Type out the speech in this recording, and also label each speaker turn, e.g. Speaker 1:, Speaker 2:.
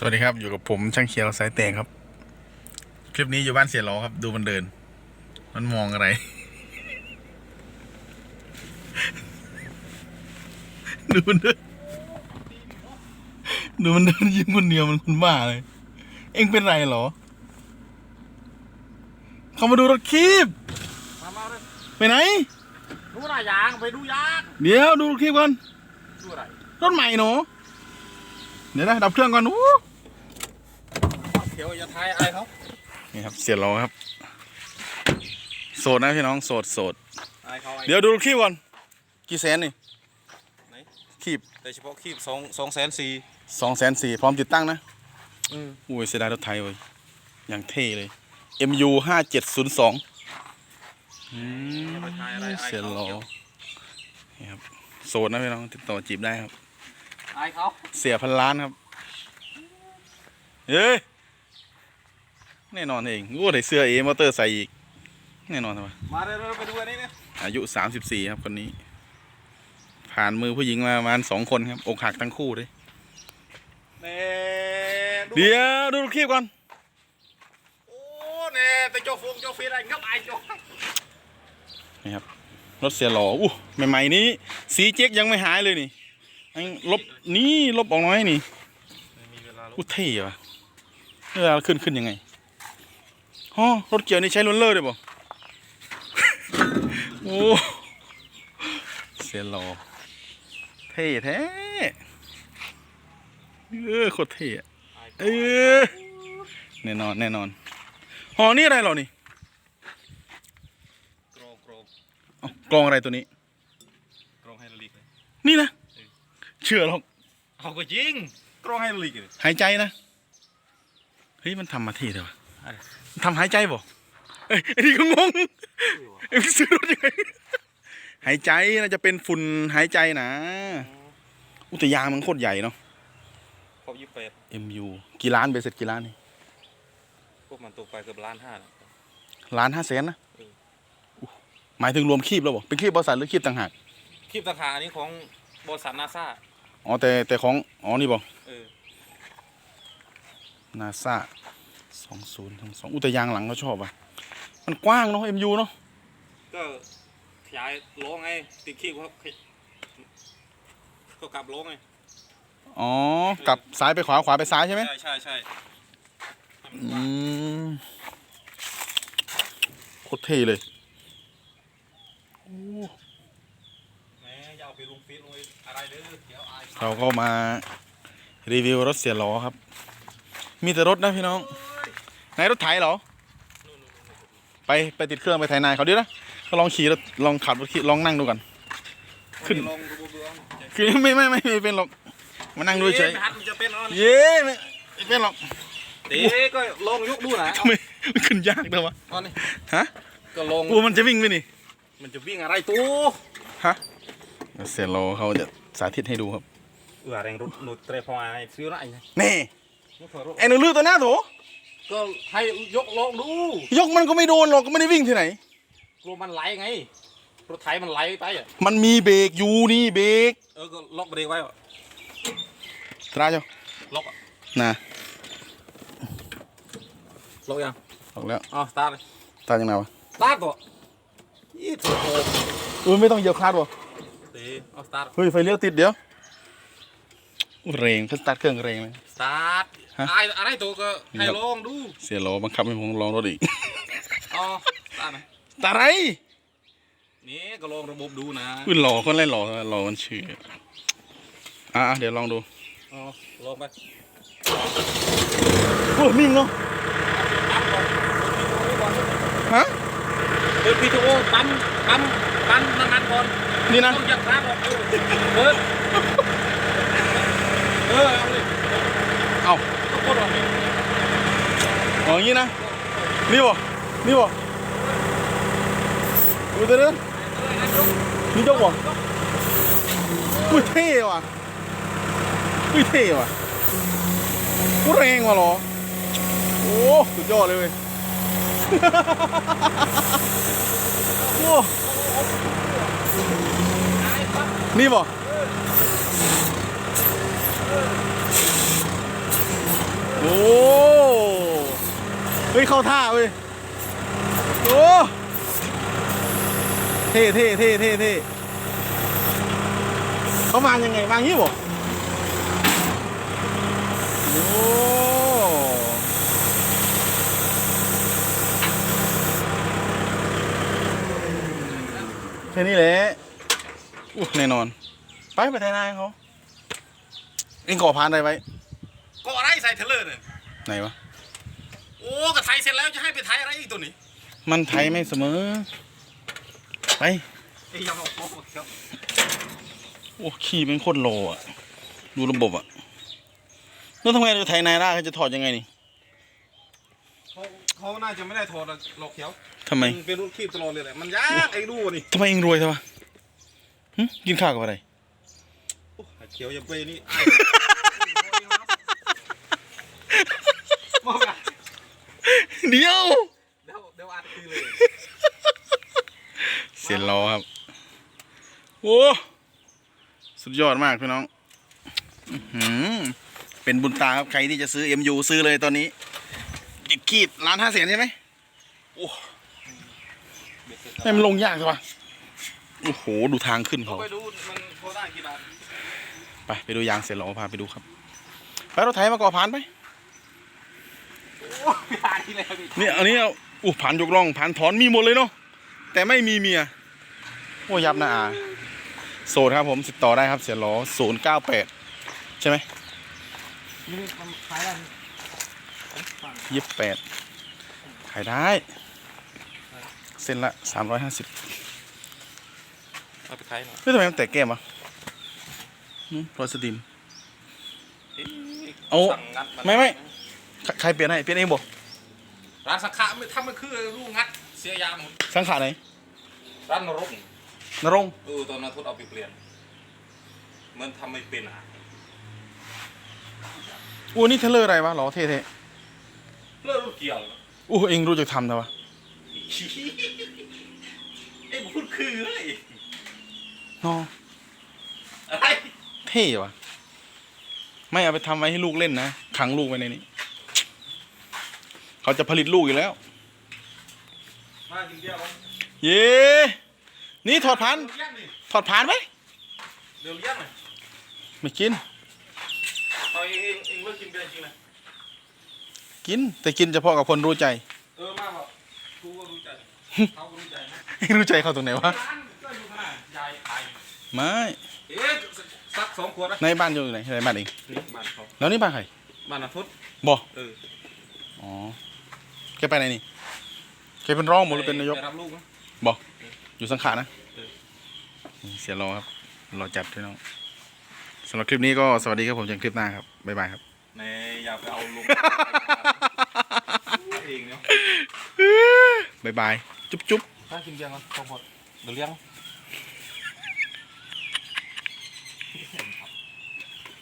Speaker 1: สวัสดีครับอยู่กับผมช่างเขียวสายแต่งครับ คลิปนี้อยู่บ้านเสียหลอครับ ดูมันเดิน มันมองอะไร ดูมันเดินดูมันเดินยิ้มคนเดียวมันคนบ้าเลย เอ็งเป็นไรเหรอ เขามาดูรถคีบ
Speaker 2: มามาเลย
Speaker 1: ไปไหน
Speaker 2: ดูหน้ายางไปดูยาง
Speaker 1: เดี๋ยวดูรถคีบก่อน
Speaker 2: ดูอะไร
Speaker 1: รถใหม่หนูเดี๋ยวนะดับเครื่องก่อนอู้
Speaker 2: เขียวอย่าทายอะไรเขา
Speaker 1: นี่ครับเสียหลอครับ โสดนะพี่น้องโสดโสด
Speaker 2: อะไรเขาไอ้
Speaker 1: เดี๋ยวดูคีบก่อน กี่แสนนี่
Speaker 2: ไหน
Speaker 1: คีบ
Speaker 2: แต่เฉพาะคีบสองสองแสนสี่
Speaker 1: สองแสนสี่พร้อมติดตั้งนะ
Speaker 2: อืม
Speaker 1: อุ้ยเสียดายรถไทยเว้ยอย่างเท่เลย MU ห้าเจ็ดศูนย์สอง
Speaker 2: อย่าไปทายอะไรไอ้
Speaker 1: เสีย
Speaker 2: เขา
Speaker 1: หลอนี่ครับโสดนะพี่น้องติดต่อจีบได้ครับ
Speaker 2: ไอ้เขา
Speaker 1: เสียพันล้านครับเฮ้ย แน่นอนเองโอ้ได้เสื้อเอมอเตอร์ใส่อีก แน่นอนทำไม
Speaker 2: มาเร็วๆไปดูอันนี้เนี่ย
Speaker 1: อายุสามสิบสี่ครับคนนี้ ผ่านมือผู้หญิงมาประมาณสองคนครับอกหักทั้งคู่เลย
Speaker 2: เน่ดู
Speaker 1: เดี๋ยวดูคลิปก่อน
Speaker 2: โอ้เน่แต่โจฟงโจฟีอะไรงับไอ้โจ
Speaker 1: นี่ครับรถเสียหล่ออู้ใหม่ๆนี้ สีเจ๊กยังไม่หายเลยนี่อันลบนี่ลบออกน้อยนี่
Speaker 2: ไม่มีเวลาลู
Speaker 1: อู้เท่ว่ะเวลาขึ้นขึ้นยังไง ฮอรถเกี่ยวนี่ใช้โรลเลอร์ด้วยบ่โอ้เสียหล่อเท่แท้เออโคตรเท่อะเออแน่นอนแน่นอนหอนี่อะไรเหรอนี่
Speaker 2: โกรงโกรง
Speaker 1: เอ้ากรองอะไรตัวนี้
Speaker 2: โกรงไฮดรอลิกเลย
Speaker 1: นี่นะเชื่อหรอก
Speaker 2: เอาก็จริงโกรงไฮดรอลิกเลย
Speaker 1: หายใจนะเฮ้ยมันทำมาเท่เลยวะมัน ทำหายใจบ่เอ้ยไอ้นี่ก็งงเอ้ยซื้อรถยังไงหายใจน่าจะเป็นฝุ่นหายใจนะ อุยแตยางมันโคตรใหญ่เนาะ
Speaker 2: ครบยี่สิบแปด
Speaker 1: MU กี่ล้านเบสเสร็จกี่ล้านนี่
Speaker 2: พวกมันตกไปเกือบล้านห้านะ
Speaker 1: ล้านห้าแสนนะ
Speaker 2: เออ
Speaker 1: อู้หมายถึงรวมคีบแล้วบ่เป็นคีบบริษัทหรือคีบต่างหาก
Speaker 2: คลิปต่างหากอันนี้ของบริษัทนาซา
Speaker 1: อ๋อแต่แต่ของอ๋อนี่บ่
Speaker 2: เออ
Speaker 1: นาซา สองศูนย์สองอุยแตยางหลังเขาชอบอะ มันกว้างเนาะ MU เนาะ
Speaker 2: ก็ขยายโล้งไงติดขี้ก็ขยก็กลับโล้งไง
Speaker 1: อ๋อกลับซ้ายไปขวาขวาไปซ้ายใช่ไหม
Speaker 2: ใช่ใช่ใช่ให้มันก
Speaker 1: อื
Speaker 2: ว้าง
Speaker 1: มโคตรเท่เลย
Speaker 2: แหม่อย่าเอาไปลงฟีดลงอะไรเด้อเดี๋ยวอาย
Speaker 1: เราก็มารีวิวรถเสียหล้อครับ มีแต่รถนะพี่น้อง ไหนรถไถเหรอ ไปไปติดเครื่องไปไถนายเขาดินะก็ลองขี่รถลองขับรถขี่ลองนั่งดูก่อนขึ้น
Speaker 2: ลองดูดูเอา
Speaker 1: คือไม่ไม่ไม่ไม่เป็นหรอกมานั่งดูเฉย
Speaker 2: เอ๊ะหัดมันจะเป็นเอะไร
Speaker 1: เย้ไม่ไม่เป็นหรอก
Speaker 2: เด็กก็ลองยกดูนะ
Speaker 1: ทำไมมันขึ้นยากเลยวะ
Speaker 2: เอานี่
Speaker 1: ฮะ
Speaker 2: ก็ลอง
Speaker 1: กูมันจะวิ่งไหมนี่
Speaker 2: มันจะวิ่งอะไรตู้
Speaker 1: ฮะเสียโลเขาจะสาธิตให้ดูครับ
Speaker 2: เออแรงรถหนุดเตะพอไอ้ซื้อไรไง
Speaker 1: นี่
Speaker 2: ยกเถอะรถ
Speaker 1: ไอ้หนูลือตัวหน้าโถ
Speaker 2: ก็ให้ยกลองดู
Speaker 1: ยกมันก็ไม่โดนหรอกก็ไม่ได้วิ่งที่ไหน
Speaker 2: กลัวมันไหลไงรถไถมันไหลไปอะ
Speaker 1: มันมีเบรกอยู่นี่เบรก
Speaker 2: เออก็ล็อกเบรกไว้อะ
Speaker 1: ตราเจ้า
Speaker 2: ล็อกอะ
Speaker 1: นะ
Speaker 2: ล็อกยัง
Speaker 1: ออกแล้ว
Speaker 2: อ๋อสตาร์ทเลย
Speaker 1: ตาจังไงวะ
Speaker 2: สตาร์ทตัวยี่สิบหก
Speaker 1: อุ้ยไม่ต้องเหยียบคลาดวะ
Speaker 2: เดี๋ยวเอาสตาร์ท
Speaker 1: เฮ้ยไฟเลี้ยวติดเดี๋ยวอู้ เร่งขึ้นสตาร์ทเครื่องเร่งเลย
Speaker 2: สตาร์ท
Speaker 1: ฮะ
Speaker 2: อะไรอะไรตัวก็ให้
Speaker 1: ครับ
Speaker 2: ลองดู
Speaker 1: เสียโลบังคับให้ผมลองรถอีก
Speaker 2: อ๋อสตาร์ทไหม
Speaker 1: ตาไร
Speaker 2: นี่ก็ลองระบบดูนะ
Speaker 1: อุ้ยหล่อคนไรหล่อหล่อมันชื่ออะอะเดี๋ยวลองดู
Speaker 2: อ๋อลองไป
Speaker 1: โอ้มิ่งเนาะ
Speaker 2: ปั๊มก่อน
Speaker 1: ฮะ
Speaker 2: เปิดพีทีโอปั๊มปั๊มปั๊มน้ำมันก่อน
Speaker 1: นี่นะ
Speaker 2: ต้องเหยับคราบออกดูเปิด เออเอาเลย
Speaker 1: เอา
Speaker 2: ต้องกดออกนี่
Speaker 1: อ๋ออย่างงี้นะ นี่บ่นี่บ่ดูเด้อนี่ยกบ่อุ้ยเท่ว่ะอุ้ยเท่ว่ะกูแรงว่ะเหรอ โอ้สุดยอดเลยเว้ยโอ้นี่บ่ ฮ้ยเข้าท่าเว้ยโอ้เท่เท่เท่เท่เท่เขามายังไงวางงี้บ่โอ้แค่นี้แหละอู้แน่นอน ไปไปไทยนายเขาเอ็งก่อพานได้ไว้
Speaker 2: ก็อะไร ใส่เทเลอร์เนี่ย
Speaker 1: ไหนวะ
Speaker 2: โอ้ก็ไทยเสร็จแล้วจะให้ไปไทยอะไรอีกตัวนี้
Speaker 1: มันไทยไม่เสมอ ไป
Speaker 2: ไอ้ยังเอาโอ้ครับ
Speaker 1: โอ้ขี่เป็นโคตรโลอะ ดูระบบอะ แล้วทำไมเราไทยนายได้เขาจะถอดยังไงนี่
Speaker 2: เขาเขาน่าจะไม่ได้โทรหรอกเขียว
Speaker 1: ทำไม
Speaker 2: นเป็นรุ่นคีบตลอดเลยแหละมันยากไอ้ดูนี่
Speaker 1: ทำไมเองรวยใช่ปะหึกินข้าวกับอะไร
Speaker 2: โอ้เขียวอย่าไปนี่ไอ้มองอะ
Speaker 1: เดี๋ยว
Speaker 2: เดี๋ยวเดี๋ยวอัดคือเลย
Speaker 1: เสียล้อครับโอ้สุดยอดมากพี่น้องอื้อหือเป็นบุญตาครับใครที่จะซื้อ MU ซื้อเลยตอนนี้ติดขีดล้านห้าแสนใช่ไหมโอ้ให้มันลงยากใช่ปะโอ้โห ดูทางขึ้นเขา
Speaker 2: ไปดูมันโทรได้กี่บาท
Speaker 1: ไปไปดูยางเสร็จแล้วพาไปดูครับ ไปรถไถมาก่อผ่านไป
Speaker 2: โอ้ยบาทที่แล้วพี่
Speaker 1: เนี่ยอันนี้เอาอู้ผ่านยกล่องผ่านถอนมีหมดเลยเนาะแต่ไม่มีเมียโอ้ยับหน้าอาโสดครับผมติดต่อได้ครับเสียล้อศูนย์เก้าแปดใช่ไหม
Speaker 2: นี่มันขายได้
Speaker 1: ยี่สิบแปดขายได้ เส้นละสามร้อยห้าสิบ
Speaker 2: เอาไปขายหน่อย
Speaker 1: เฮ้ยทำไมมันแตกแก้มอะอืมรอยสติมเอา
Speaker 2: สั่งงัดา
Speaker 1: ไม่ไม่ ใครใครเปลี่ยนให้เปลี่ยนเองบอก
Speaker 2: ร้านสังขะไม่ทำมันคือลูกงัดเสียยาหมด
Speaker 1: สังขาไหน
Speaker 2: ร้านนรก
Speaker 1: นรงค์
Speaker 2: เออตอนนั้นทุดเอาไปเปลี่ยนเหมันทำไม่เป็นอะ
Speaker 1: อู้นี่เทเลอร์อะไรวะล้อเท่
Speaker 2: เลิกรู้เกี่ยว
Speaker 1: ๆอู้เองรู้จักทำนะวะ
Speaker 2: ไอ้ยพูดคือเลย
Speaker 1: นอ
Speaker 2: อะไร
Speaker 1: เท่ว่ะไม่เอาไปทำไว้ให้ลูกเล่นนะขังลูกไว้ในนี้ เขาจะผลิตลูกอยู่แล้ว
Speaker 2: มาจริงเดียวมั้ย
Speaker 1: เย้นี่ถอดผ่าน
Speaker 2: เลี้ยงดิ
Speaker 1: ถอดผ่านไหม
Speaker 2: เดี๋ยวเลี้ยงหน่อย
Speaker 1: ไม่กิน
Speaker 2: เอาเองเองเองเลิกกินเบียร์จริงนะ
Speaker 1: กิน แต่กินเฉพาะกับคนรู้ใจ
Speaker 2: เออมาบอกกูก็รู้ใจเขาก็รู้ใจนะ
Speaker 1: รู้ใจเขาตรงไหนวะ
Speaker 2: ร้านก็อยู่ขนาดยายขาย
Speaker 1: ไม่
Speaker 2: เอ๊ะสักสองขวดนะ
Speaker 1: ในบ้านอยู่ไหนในบ้านเอง
Speaker 2: นี่บ้านเขา
Speaker 1: แล้วนี่บ้านใคร
Speaker 2: บ้านนาทุด
Speaker 1: บอ
Speaker 2: เออ
Speaker 1: อ๋อ แกไปไหนนี่แกเป็นรองหมดหรือเป็นนายก
Speaker 2: ไปรับลูกนะ
Speaker 1: อยู่สังขานะ
Speaker 2: เออ
Speaker 1: นี่เสียรอครับ รอจัดพี่น้องสำหรับคลิปนี้ก็สวัสดีครับผมเจอกันคลิปหน้าครับ บ๊ายบายครับ
Speaker 2: ในอย่าไปเอาลุง เองเนาะ
Speaker 1: บ๊ายบาย จุ๊บจุ๊บ
Speaker 2: ถ้ากินเบียร์กันสองขวดเดี๋ยวเลี้ยง